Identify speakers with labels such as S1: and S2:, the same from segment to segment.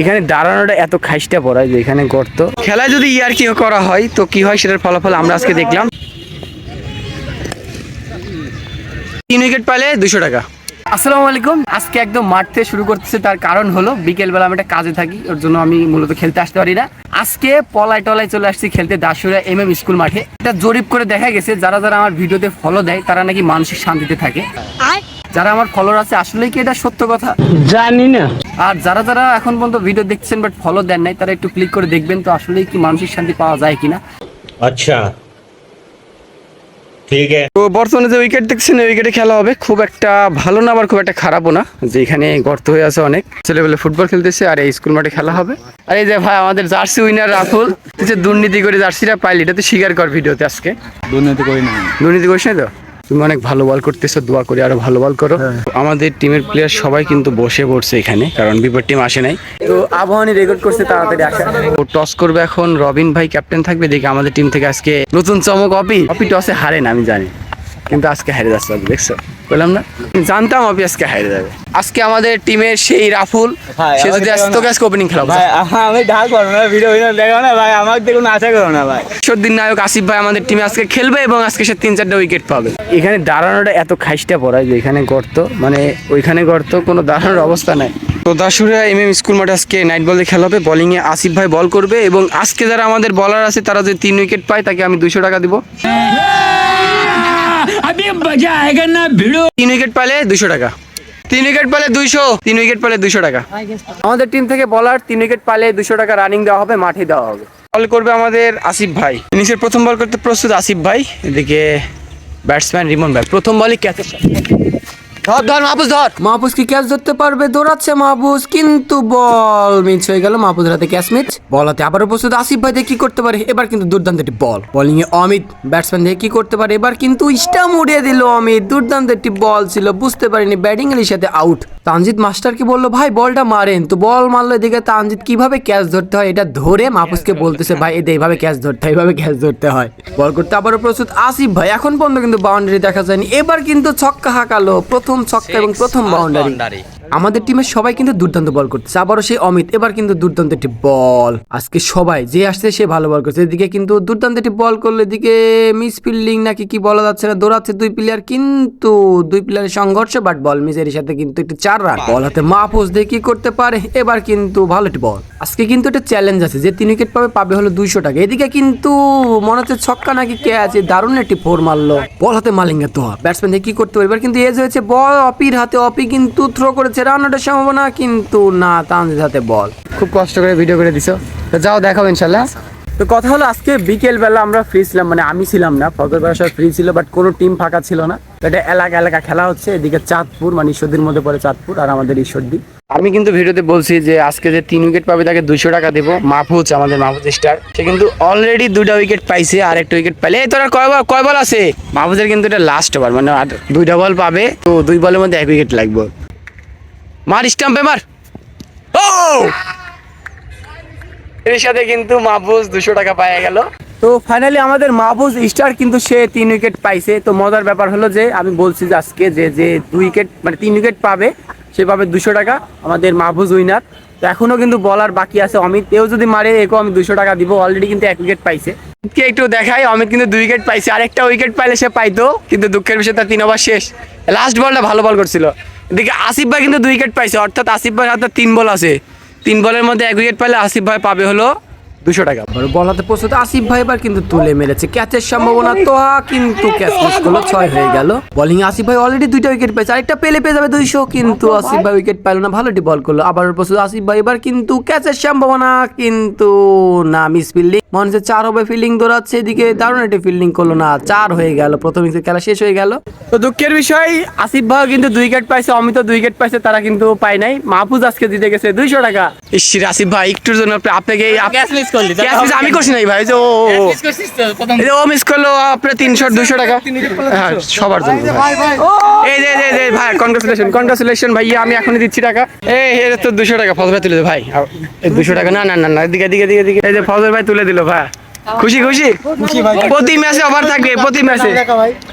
S1: এখানে দাঁড়ানোটা এত খাইসটা পড়ায় যে এখানে গর্ত। খেলায় যদি ইয়ার কি করা হয় তো কি হয় সেটার ফলাফল আমরা আজকে দেখলাম। তিন উইকেট পাইলে দুশো টাকা। আসসালামু আলাইকুম। আজকে একদম মাঠ থেকে শুরু করতেছে তার কারণ হলো বিকেলবেলা আমি একটা কাজে থাকি ওর জন্য আমি মূলত খেলতে আসতে পারি না। আজকে পলায় টলায় চলে আসছি খেলতে দাসুরা এম এম স্কুল মাঠে। এটা জরিপ করে দেখা গেছে যারা যারা আমার ভিডিওতে ফলো দেয় তারা নাকি মানসিক শান্তিতে থাকে। যারা আমার ফলো আছে আসলেই কি এটা সত্য কথা?
S2: জানি না।
S1: আর যারা যারা এখন পর্যন্ত ভিডিও দেখছেন বাট ফলো দেন নাই তারা একটু ক্লিক করে দেখবেন তো আসলেই কি মানসিক শান্তি পাওয়া যায় কিনা। আচ্ছা। উইকেট দেখছেন উইকেটে খেলা হবে। খুব একটা ভালো না খুব একটা খারাপও না। গর্ত হয়ে আছে অনেক। ফুটবল খেলতেছে আর এই স্কুল মাঠে খেলা হবে। আর এই যে ভাই আমাদের জার্সি উইনার যে দুর্নীতি করে এটা তো কর ভিডিওতে আজকে।
S2: দুর্নীতি করি না
S1: দুর্নীতি করিস না তো? তুমি অনেক ভালো বল করতেছো দোয়া করে আরও ভালো বল করো। আমাদের টিমের প্লেয়ার সবাই কিন্তু বসে পড়ছে এখানে কারণ বিপর টিম আসে নাই। তো আবহাওয়ানি রেকর্ড করছে তাড়াতাড়ি আসা ও টস করবে এখন রবিন ভাই ক্যাপ্টেন থাকবে দেখি আমাদের টিম থেকে আজকে নতুন চমক অপি অপি টসে হারেন আমি জানি। কিন্তু আজকে হারে যাচ্ছে অপি, দেখছ বললাম না? জানতাম অপি আজকে হারে যাবে। আজকে আমাদের টিমের সেই রাফুল সে যদি
S2: আমাকে
S1: আজ- তোকে আজকে ওপেনিং খেলাবো।
S2: ভাই আমি ঢাক করো না ভিডিও ভিডিও দেখো না ভাই আমাকে দেখুন আশা করো না ভাই।
S1: ঈশ্বরদিন নায়ক আসিফ ভাই আমাদের টিমে আজকে খেলবে এবং আজকে সে তিন চারটা উইকেট পাবে। এখানে দাঁড়ানোটা এত খাইসটা পড়ায় যে এখানে গর্ত মানে ওইখানে গর্ত কোনো দাঁড়ানোর অবস্থা নাই। তো দাসুরা এম এম স্কুল মাঠে আজকে নাইট বলে খেলা হবে বলিংয়ে আসিফ ভাই বল করবে এবং আজকে যারা আমাদের বলার আছে তারা যদি তিন উইকেট পায় তাকে আমি দুশো টাকা দিব।
S3: अभी मजा आएगा ना भिड़ो
S1: তিন উইকেট পালে দুশো টাকা তিন উইকেট পালে দুইশো তিন উইকেট পালে দুশো টাকা আমাদের টিম থেকে বলার তিন উইকেট পালে দুশো টাকা রানিং দেওয়া হবে মাঠে দেওয়া হবে বল করবে আমাদের আসিফ ভাই ইনিংসের প্রথম বল করতে প্রস্তুত আসিফ ভাই এদিকে ব্যাটসম্যান রিমন ভাই প্রথম বলই ক্যাচ ধর ধর, মাহফুজ ধর। মাহফুজ কি ক্যাচ ধরতে পারবে? দৌড়াচ্ছে মাহফুজ, কিন্তু বল মিস হয়ে গেল মাহফুজ রাতে ক্যাচ মিস বল হাতে আবারও প্রস্তুত আসিফ ভাই কি করতে পারে। এবার কিন্তু দুর্দান্ত একটি বল। বোলিং এ অমিত ব্যাটসম্যান দেখে কি করতে পারে। এবার কিন্তু স্টাম্প উড়িয়ে দিল অমিত। দুর্দান্ত একটি বল ছিল, বুঝতে পারিনি ব্যাটিং এর সাথে আউট তানজিৎ মাস্টারকে বলল ভাই বলটা মারেন। তো বল মারলো এদিকে তানজিৎ কীভাবে ক্যাচ ধরতে হয় এটা ধরে মাহফুজকে বলতেছে ভাই এদের এইভাবে ক্যাচ ধরতে হয় এইভাবে ক্যাচ ধরতে হয়। বল করতে আবারও প্রস্তুত আসিফ ভাই এখন পর্যন্ত কিন্তু বাউন্ডারি দেখা যায়নি। এবার কিন্তু ছক্কা হাঁকালো প্রথম ছক্কা এবং প্রথম বাউন্ডারি আমাদের টিমের সবাই কিন্তু দুর্দান্ত বল করতেছে। আবারও সেই অমিত, এবার কিন্তু দুর্দান্ত একটি বল আজকে সবাই, যে আসছে সে ভালো বল করছে। এদিকে কিন্তু দুর্দান্ত একটি বল করল, এদিকে মিস ফিল্ডিং নাকি কি বলা যাচ্ছে না, দৌড়াচ্ছে দুই প্লেয়ার কিন্তু দুই প্লেয়ারের সংঘর্ষ বাট বল মিসের সাথে কিন্তু একটু চার রান বল হাতে মাহফুজ দিয়ে কি করতে পারে? এবার কিন্তু ভালো একটি বল আজকে কিন্তু একটা চ্যালেঞ্জ আছে, যে তিন উইকেট পাবে পাবে হলো দুইশো টাকা। এদিকে কিন্তু মনে হচ্ছে ছক্কা নাকি কে আছে, দারুণ একটি ফোর মারলো। বল হাতে মালিঙ্গা তো ব্যাটসম্যান দিয়ে কি করতে পারে? এবার কিন্তু এজ হয়েছে বল অপির হাতে অপি কিন্তু থ্রো করেছে। রান ওঠার সম্ভাবনা কিন্তু না তানজিদ হাতে বল। খুব কষ্ট করে ভিডিও করে দিছো। তো যাও দেখাবো ইনশাল্লাহ। তো কথা হলো আজকে বিকেল বেলা আমরা ফ্রি ছিলাম মানে আমি ছিলাম না ফজর বেলা সবাই ফ্রি ছিল বাট কোনো টিম ফাঁকা ছিল না। এটা এলাকা এলাকা খেলা হচ্ছে এদিকে চাঁদপুর মানে ঈশ্বরদীর মধ্যে পড়ে চাঁদপুর আর আমাদের ঈশ্বরদী। আমি কিন্তু ভিডিওতে বলছি যে আজকে যে তিন উইকেট পাবে তাকে দুইশো টাকা দেবো মাহফুজ আমাদের মাহফুজ স্টার সে কিন্তু অলরেডি দুইটা উইকেট পাইছে আর একটা উইকেট পাইলে। এই তোরা কয় বল কয় বল আছে? মাহফুজের কিন্তু এটা লাস্ট ওভার মানে আর দুইটা বল পাবে তো দুই বলের মধ্যে এক উইকেট লাগবে। মার স্টাম্পে মার। ও! এর সাথে কিন্তু মাহফুজ দুশো টাকা পাওয়া গেল। তো ফাইনালি আমাদের মাহফুজ স্টার কিন্তু সে তিন উইকেট পাইছে। তো মজার ব্যাপার হলো যে আমি বলছি যে আজকে যে যে দুই উইকেট মানে তিন উইকেট পাবে সে পাবে দুশো টাকা আমাদের মাহফুজ উইনার তো এখনও কিন্তু বলার বাকি আছে। অমিত এও যদি মারে একেও আমি দুশো টাকা দিব। অলরেডি কিন্তু এক উইকেট পাইছে। কে একটু দেখাই অমিত কিন্তু দুই উইকেট পাইছে। আরেকটা উইকেট পাইলে সে পাইতো কিন্তু দুঃখের বিষয় তার তিন ওভার শেষ। লাস্ট বলটা ভালো বল করছিল। এদিকে আসিফ ভাই কিন্তু দুই উইকেট পাইছে, অর্থাৎ আসিফ ভাই হাতে তিন বল আছে। তিন বলের মধ্যে এক উইকেট পাইলে আসিফ ভাই পাবে হলো দুশো টাকা। বল হাতে প্রস্তুত আসিফ ভাই এবার কিন্তু তুলে মেরেছে। ক্যাচের সম্ভাবনা তো কিন্তু ক্যাচ মিস করল ছয় হয়ে গেল। বোলিং আসিফ ভাই অলরেডি দুইটা উইকেট পেয়েছে। আরেকটা পেলে পেয়ে যাবে দুইশো কিন্তু আসিফ ভাই উইকেট পেল না ভালোটি বল করল। আবার প্রস্তুত আসিফ ভাই এবার কিন্তু ক্যাচের সম্ভাবনা কিন্তু না মিস ফিল্ডিং মনে হচ্ছে চার হবে ফিল্ডিং দৌড়াচ্ছে এদিকে দারুণ একটি ফিল্ডিং করল না চার হয়ে গেল। প্রথম ইনিংসের খেলা শেষ হয়ে গেল। তো দুঃখের বিষয় আসিফ ভাই কিন্তু দুই উইকেট পাইছে অমিত দুই উইকেট পাইছে তারা কিন্তু পায় নাই। মাহফুজ আজকে দিতে গেছে দুইশো টাকা। ইসির আসিফ ভাই একটুর জন্য আপনি- আপনাকে
S2: মিস করলি
S1: আমি করছি নাই ভাই যে ও ও, ও। এই যে ও মিস করল আপনার তিনশো দুশো টাকা। হ্যাঁ সবার জন্য। এই যে যে, ভাই কনগ্রাচুলেশন কনগ্রাচুলেশন ভাইয়া আমি এখনই দিচ্ছি টাকা। এই এর তো দুশো টাকা ফজল ভাই তুলে দে ভাই। দুশো টাকা না না না না দিকে দিকে দিকে দিকে এই যে ফজল ভাই তুলে দিল ভাই। খুশি খুশি? প্রতি ম্যাচে অফার থাকবে প্রতি ম্যাচে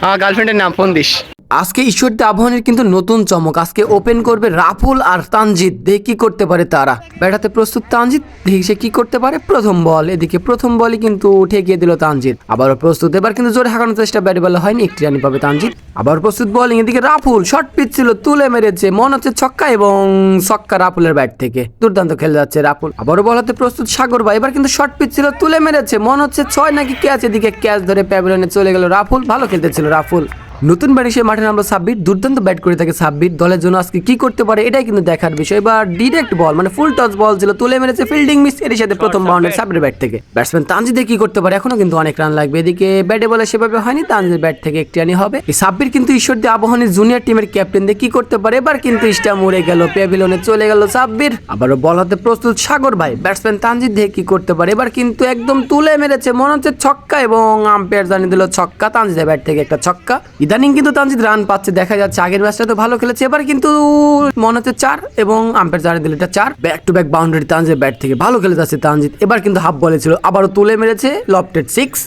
S1: হ্যাঁ গার্লফ্রেন্ডের নাম ফোন দিস। আজকে ঈশ্বরদী আবাহনীর কিন্তু নতুন চমক। আজকে ওপেন করবে রাফুল আর তানজিৎ। দেখি কি করতে পারে তারা। ব্যাটাতে প্রস্তুত তানজিৎ। দেখি সে কি করতে পারে প্রথম বল। এদিকে প্রথম বলই কিন্তু ঠেকিয়ে দিল তানজিৎ। আবারও প্রস্তুত। এবার কিন্তু জোরে হাঁকানোর চেষ্টা ব্যাট বলে হয়নি। একটি রানি পাবে তানজিৎ। আবার প্রস্তুত বলিং এদিকে রাফুল শর্ট পিচ ছিল তুলে মেরেছে। মন হচ্ছে ছক্কা এবং ছক্কা রাফুলের ব্যাট থেকে। দুর্দান্ত খেলে যাচ্ছে রাফুল আবারও বল হাতে প্রস্তুত সাগর ভাই। এবার কিন্তু শর্ট পিচ ছিল তুলে মেরেছে। মন হচ্ছে ছয় নাকি ক্যাচ। এদিকে ক্যাচ ধরে প্যাভিলনে চলে গেল রাফুল ভালো খেলতেছিল রাফুল নতুন ব্যাটে সে মাঠে নামলো সাব্বির দুর্দান্ত ব্যাট করে থাকে সাব্বির। দলের জন্য আজকে কি করতে পারে এটাই কিন্তু দেখার বিষয়। এবার ডিরেক্ট বল মানে ফুল টচ বল ছিল তুলে মেরেছে ফিল্ডিং মিস এর সাথে প্রথম বাউন্ডারি সাব্বির ব্যাট থেকে। ব্যাটসম্যান তানজিদে কি করতে পারে এখনও কিন্তু অনেক রান লাগবে। এদিকে ব্যাটে বলে সেভাবে হয়নি তানজিদের ব্যাট থেকে একটি রানি হবে। এই সাব্বির কিন্তু Ishwardi Abahani junior team captain দিয়ে কি করতে পারে এবার কিন্তু ইস্টা মরে গেল প্যাভিলনে চলে গেল সাব্বির। আবারও বল হাতে প্রস্তুত সাগর ভাই। ব্যাটসম্যান তানজিদ দিয়ে কি করতে পারে এবার কিন্তু একদম তুলে মেরেছে মনে হচ্ছে ছক্কা এবং আম্পায়ার জানিয়ে দিল ছক্কা তানজিদের ব্যাট থেকে একটা ছক্কা। ইদানিং কিন্তু তানজিদ রান পাচ্ছে, দেখা যাচ্ছে। আগের ম্যাচটা তো ভালো খেলেছে, এবার কিন্তু মনে হচ্ছে চার এবং আম্পের চারে দিল এটা চার। Back to back boundary Tanzid bat থেকে ভালো খেলে যাচ্ছে তানজিদ। এবার কিন্তু হাফ বলে ছিল, আবারও তুলে মেরেছে লফটেড সিক্স।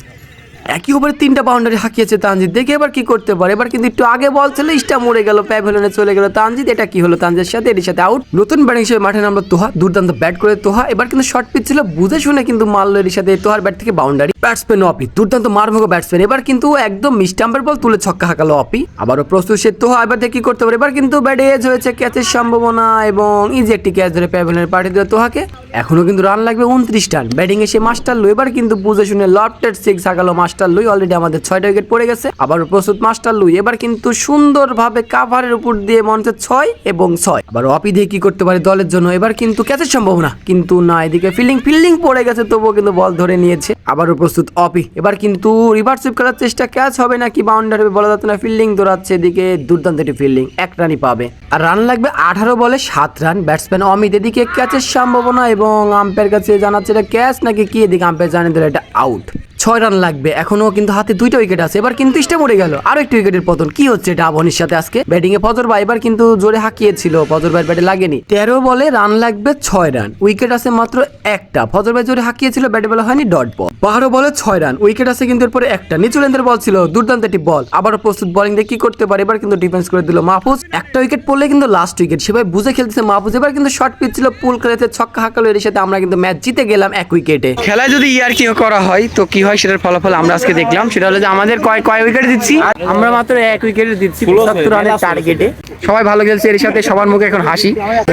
S1: একই ওভারে তিনটা বাউন্ডারি হাঁকিয়েছে তানজিদ। দেখে এবার কি করতে পারে? এবার কিন্তু একটু আগে বল ছিল, ইস্টা মরে গেল প্যাভিলনে চলে গেল তানজিদ। এটা কি হলো তানজিদের সাথে? এর সাথে আউট নতুন ব্যাটিং হিসেবে মাঠে নামলো তোহা। দুর্দান্ত ব্যাট করে তোহা। এবার কিন্তু শর্ট পিচ ছিল, বুঝে শুনে কিন্তু মারলো এর সাথে তোহার ব্যাট থেকে বাউন্ডারি ব্যাটসম্যান অপি দুর্দান্ত মারভোগ ব্যাটসম্যান এবার কিন্তু একদম মিস্টাম্পের বল তুলে ছক্কা হাঁকালো অপি আবারও প্রস্তুত সে তোহা, এবার দেখে কি করতে পারে। এবার কিন্তু ব্যাটে এজ হয়েছে ক্যাচের সম্ভাবনা এবং ইজি একটি ক্যাচ ধরে প্যাভিলনের পাঠিয়ে দিল তোহাকে। এখনও কিন্তু রান লাগবে উনত্রিশ রান ব্যাটিং এসে মাস্টার লো এবার কিন্তু বুঝে শুনে লফটেড সিক্স হাঁকালো মাস্টার লুই অলরেডি আমাদের ছয়টা উইকেট পড়ে গেছে। আবার প্রস্তুত মাস্টার লুই। এবার কিন্তু সুন্দরভাবে কাভারের উপর দিয়ে মনে ছয় এবং ছয়। আবার অপি দিয়ে কি করতে পারে দলের জন্য? এবার কিন্তু ক্যাচের সম্ভাবনা। কিন্তু না, এদিকে ফিল্ডিং ফিল্ডিং পড়ে গেছে, তবুও কিন্তু বল ধরে নিয়েছে। আবারও প্রস্তুত অপি এবার কিন্তু রিভার্স সুইপ করার চেষ্টা ক্যাচ হবে না নাকি বাউন্ডারি বলা যাচ্ছে না। ফিল্ডিং দৌড়াচ্ছে এদিকে দুর্দান্ত একটি ফিল্ডিং এক রানই পাবে। আর রান লাগবে আঠারো বলে সাত রান। ব্যাটসম্যান অমিত এদিকে ক্যাচের সম্ভাবনা এবং আম্পায়ার কাছে জানাচ্ছে এটা ক্যাচ নাকি কি? এদিকে আম্পায়ার জানিয়ে দিল এটা আউট ছয় রান লাগবে। এখনও কিন্তু হাতে দুইটা উইকেট আছে। এবার কিন্তু ইস্টে পড়ে গেল। আরও একটি উইকেটের পতন। কি হচ্ছে এটা আবহানির সাথে আজকে? ব্যাটিং এ ফজর ভাই এবার কিন্তু জোরে হাঁকিয়েছিল। ফজর ভাইয়ের ব্যাটে লাগেনি। তেরো বলে রান লাগবে ছয় রান। উইকেট আছে মাত্র একটা। ফজর ভাই জোরে হাঁকিয়েছিল, ব্যাটে বলা হয়নি ডট বল বারো বলে ছয় রান। উইকেট আছে কিন্তু এরপরে একটা। নিচু লেন্থের বল ছিল, দুর্দান্ত একটি বল আবার প্রস্তুত বলিং দিয়ে কি করতে পারে? এবার কিন্তু ডিফেন্স করে দিল মাহফুজ। একটা উইকেট পড়লে কিন্তু লাস্ট উইকেট সেভাবে বুঝে খেলতেছে মাহফুজ। এবার কিন্তু শর্ট পিচ ছিল, পুল খেলেছে, ছক্কা হাঁকালো এর সাথে। আমরা কিন্তু ম্যাচ জিতে গেলাম এক উইকেটে
S4: খেলায় যদি ইয়ার কি করা হয়, তো কি হয় সেটার ফলাফল আমরা আজকে দেখলাম। সেটা হলো যে আমাদের কয় কয় উইকেট দিচ্ছি? আমরা মাত্র এক উইকেটে দিচ্ছি পঁচাত্তর রানের টার্গেটে সবাই ভালো খেলছে এর সাথে সবার মুখে এখন হাসি।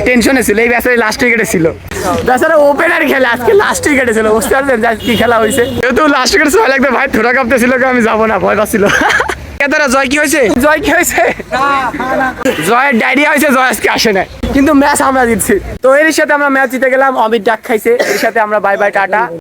S4: টেনশনে ছিল এই ব্যাচারে লাস্ট উইকেটে ছিল। বেচারা ওপেনার খেলে আজকে লাস্ট উইকেটে ছিল বুঝতে পারছেন যে কি খেলা হয়েছে? যেহেতু লাস্ট উইকেটে লাগবে ভাই থোড়া কাঁপতে ছিল আমি যাব না ভয় পাচ্ছিল। কেতারা জয় কি হয়েছে? জয় কি হয়েছে? জয়ের ডায়রিয়া হয়েছে জয় আজকে আসে না কিন্তু ম্যাচ আমরা জিতছি। তো এর সাথে আমরা ম্যাচ জিতে গেলাম অমিত ডাক খাইছে এর সাথে আমরা বাই বাই টাটা।